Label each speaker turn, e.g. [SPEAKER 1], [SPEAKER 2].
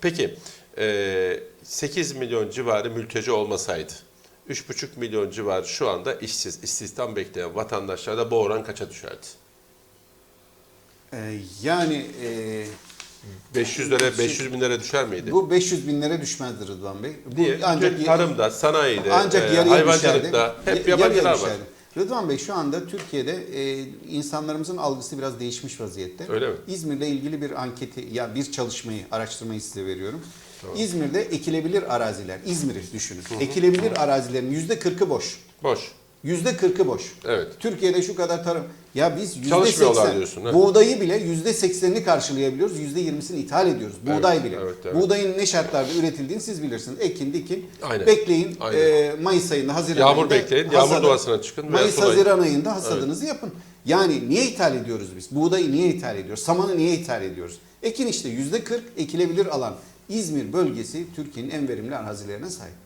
[SPEAKER 1] Peki e, 8 milyon civarı mülteci olmasaydı 3,5 milyon civarı şu anda işsiz, istihdam bekleyen vatandaşlarda bu oran kaça düşerdi?
[SPEAKER 2] Ee, yani e,
[SPEAKER 1] 500 lira, 500 bin lira düşer miydi?
[SPEAKER 2] bu 500 binlere düşmezdi Rıdvan Bey. Bu
[SPEAKER 1] Niye? Çünkü tarımda, sanayide,
[SPEAKER 2] ancak
[SPEAKER 1] e, hayvancılıkta
[SPEAKER 2] düşerdi.
[SPEAKER 1] hep yabancılar var.
[SPEAKER 2] Rıdvan Bey şu anda Türkiye'de e, insanlarımızın algısı biraz değişmiş vaziyette.
[SPEAKER 1] Öyle mi?
[SPEAKER 2] İzmir'le ilgili bir anketi ya bir çalışmayı, araştırmayı size veriyorum. İzmir'de ekilebilir araziler, İzmir'i düşünün. Ekilebilir arazilerin yüzde 40'ı boş.
[SPEAKER 1] Boş.
[SPEAKER 2] Yüzde 40'ı boş.
[SPEAKER 1] Evet.
[SPEAKER 2] Türkiye'de şu kadar tarım. Ya biz yüzde
[SPEAKER 1] Çalışmıyorlar
[SPEAKER 2] 80
[SPEAKER 1] diyorsun, ha?
[SPEAKER 2] buğdayı bile yüzde 80'ini karşılayabiliyoruz. Yüzde 20'sini ithal ediyoruz. Buğday bile.
[SPEAKER 1] evet, evet.
[SPEAKER 2] Buğdayın ne şartlarda üretildiğini siz bilirsiniz. Ekin dikin.
[SPEAKER 1] Aynen.
[SPEAKER 2] Bekleyin.
[SPEAKER 1] Aynen.
[SPEAKER 2] e, Mayıs ayında, Haziran
[SPEAKER 1] Yağmur
[SPEAKER 2] ayında.
[SPEAKER 1] bekleyin, yağmur duasına çıkın
[SPEAKER 2] Mayıs. Haziran ayında hasadınızı yapın. Yani niye ithal ediyoruz biz? Buğdayı niye ithal ediyoruz? Samanı niye ithal ediyoruz? Ekin işte yüzde 40 ekilebilir alan. İzmir bölgesi Türkiye'nin en verimli arazilerine sahip.